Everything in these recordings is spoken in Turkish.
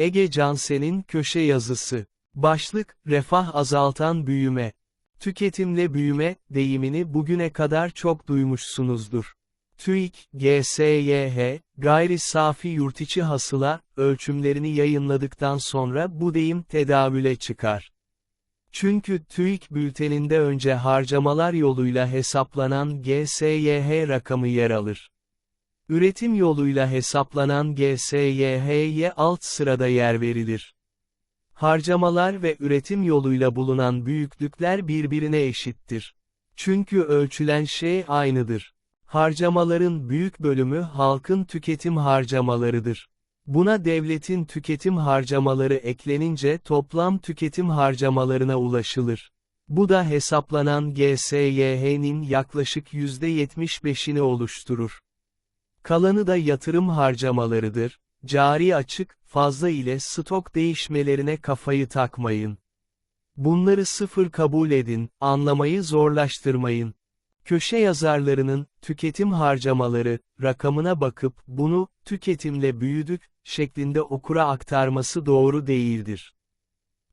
Ege Cansel'in köşe yazısı. Başlık, refah azaltan büyüme. Tüketimle büyüme, deyimini bugüne kadar çok duymuşsunuzdur. TÜİK, GSYH, gayri safi yurtiçi hasıla, ölçümlerini yayınladıktan sonra bu deyim tedavüle çıkar. Çünkü TÜİK bülteninde önce harcamalar yoluyla hesaplanan GSYH rakamı yer alır. Üretim yoluyla hesaplanan GSYH'ye alt sırada yer verilir. Harcamalar ve üretim yoluyla bulunan büyüklükler birbirine eşittir. Çünkü ölçülen şey aynıdır. Harcamaların büyük bölümü halkın tüketim harcamalarıdır. Buna devletin tüketim harcamaları eklenince toplam tüketim harcamalarına ulaşılır. Bu da hesaplanan GSYH'nin yaklaşık %75'ini oluşturur. Kalanı da yatırım harcamalarıdır. Cari açık, fazla ile stok değişmelerine kafayı takmayın. Bunları sıfır kabul edin, anlamayı zorlaştırmayın. Köşe yazarlarının, tüketim harcamaları, rakamına bakıp, bunu, tüketimle büyüdük, şeklinde okura aktarması doğru değildir.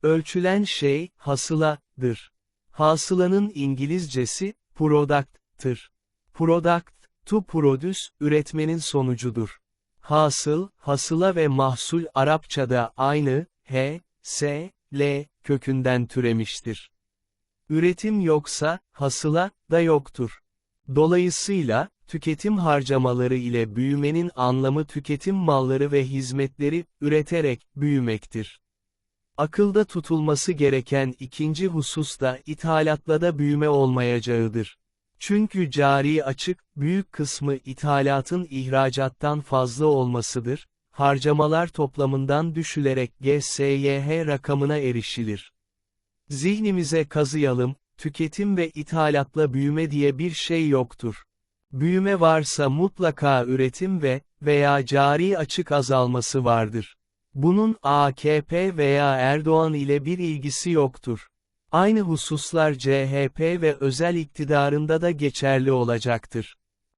Ölçülen şey, hasıladır. Hasılanın İngilizcesi, product'tır. Product, to produce, üretmenin sonucudur. Hasıl, hasıla ve mahsul Arapçada aynı, h, s, l, kökünden türemiştir. Üretim yoksa, hasıla, da yoktur. Dolayısıyla, tüketim harcamaları ile büyümenin anlamı tüketim malları ve hizmetleri, üreterek, büyümektir. Akılda tutulması gereken ikinci husus da ithalatla da büyüme olmayacağıdır. Çünkü cari açık, büyük kısmı ithalatın ihracattan fazla olmasıdır, harcamalar toplamından düşülerek GSYH rakamına erişilir. Zihnimize kazıyalım, tüketim ve ithalatla büyüme diye bir şey yoktur. Büyüme varsa mutlaka üretim ve veya cari açık azalması vardır. Bunun AKP veya Erdoğan ile bir ilgisi yoktur. Aynı hususlar CHP ve özel iktidarında da geçerli olacaktır.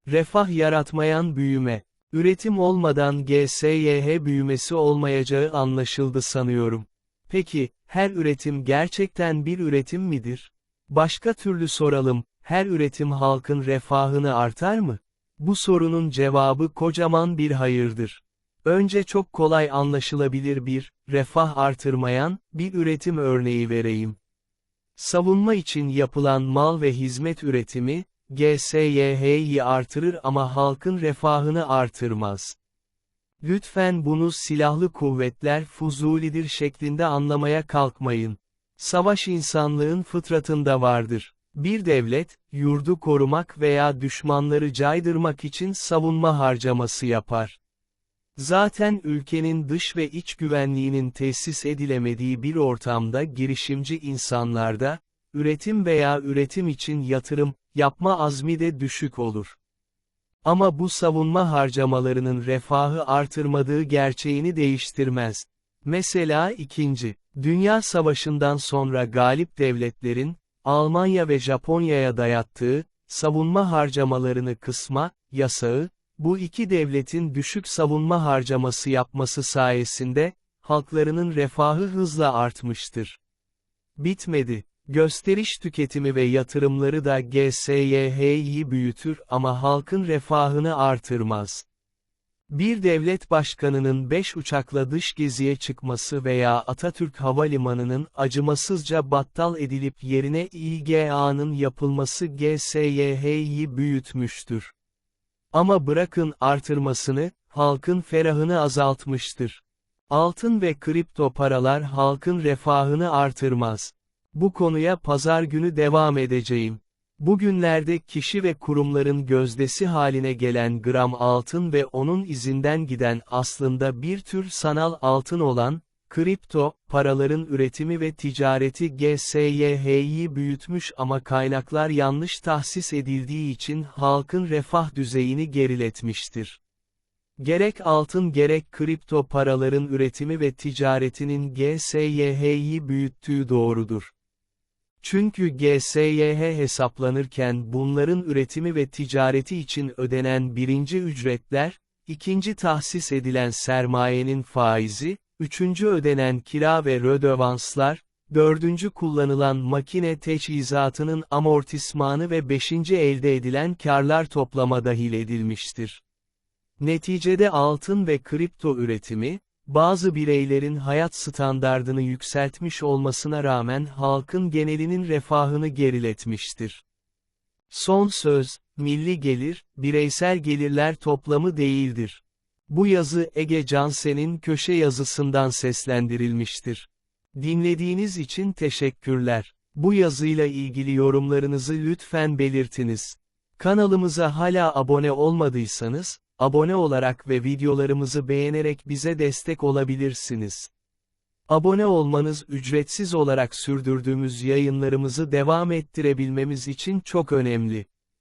Refah yaratmayan büyüme, üretim olmadan GSYH büyümesi olmayacağı anlaşıldı sanıyorum. Peki, her üretim gerçekten bir üretim midir? Başka türlü soralım, her üretim halkın refahını artar mı? Bu sorunun cevabı kocaman bir hayırdır. Önce çok kolay anlaşılabilir bir, refah artırmayan, bir üretim örneği vereyim. Savunma için yapılan mal ve hizmet üretimi, GSYH'yi artırır ama halkın refahını artırmaz. Lütfen bunu silahlı kuvvetler fuzulidir şeklinde anlamaya kalkmayın. Savaş insanlığın fıtratında vardır. Bir devlet, yurdu korumak veya düşmanları caydırmak için savunma harcaması yapar. Zaten ülkenin dış ve iç güvenliğinin tesis edilemediği bir ortamda girişimci insanlarda, üretim veya üretim için yatırım, yapma azmi de düşük olur. Ama bu savunma harcamalarının refahı artırmadığı gerçeğini değiştirmez. Mesela 2. Dünya Savaşı'ndan sonra galip devletlerin, Almanya ve Japonya'ya dayattığı, savunma harcamalarını kısma, yasağı, bu iki devletin düşük savunma harcaması yapması sayesinde, halklarının refahı hızla artmıştır. Bitmedi. Gösteriş tüketimi ve yatırımları da GSYH'yi büyütür ama halkın refahını artırmaz. Bir devlet başkanının 5 uçakla dış geziye çıkması veya Atatürk Havalimanı'nın acımasızca battal edilip yerine İGA'nın yapılması GSYH'yi büyütmüştür. Ama bırakın artırmasını, halkın ferahını azaltmıştır. Altın ve kripto paralar halkın refahını artırmaz. Bu konuya pazar günü devam edeceğim. Bugünlerde kişi ve kurumların gözdesi haline gelen gram altın ve onun izinden giden aslında bir tür sanal altın olan, kripto, paraların üretimi ve ticareti GSYH'yi büyütmüş ama kaynaklar yanlış tahsis edildiği için halkın refah düzeyini geriletmiştir. Gerek altın gerek kripto paraların üretimi ve ticaretinin GSYH'yi büyüttüğü doğrudur. Çünkü GSYH hesaplanırken bunların üretimi ve ticareti için ödenen birinci ücretler, ikinci tahsis edilen sermayenin faizi, üçüncü ödenen kira ve rödevanslar, dördüncü kullanılan makine teçhizatının amortismanı ve beşinci elde edilen karlar toplama dahil edilmiştir. Neticede altın ve kripto üretimi, bazı bireylerin hayat standardını yükseltmiş olmasına rağmen halkın genelinin refahını geriletmiştir. Son söz, milli gelir, bireysel gelirler toplamı değildir. Bu yazı Ege Cansen'in köşe yazısından seslendirilmiştir. Dinlediğiniz için teşekkürler. Bu yazıyla ilgili yorumlarınızı lütfen belirtiniz. Kanalımıza hala abone olmadıysanız, abone olarak ve videolarımızı beğenerek bize destek olabilirsiniz. Abone olmanız ücretsiz olarak sürdürdüğümüz yayınlarımızı devam ettirebilmemiz için çok önemli.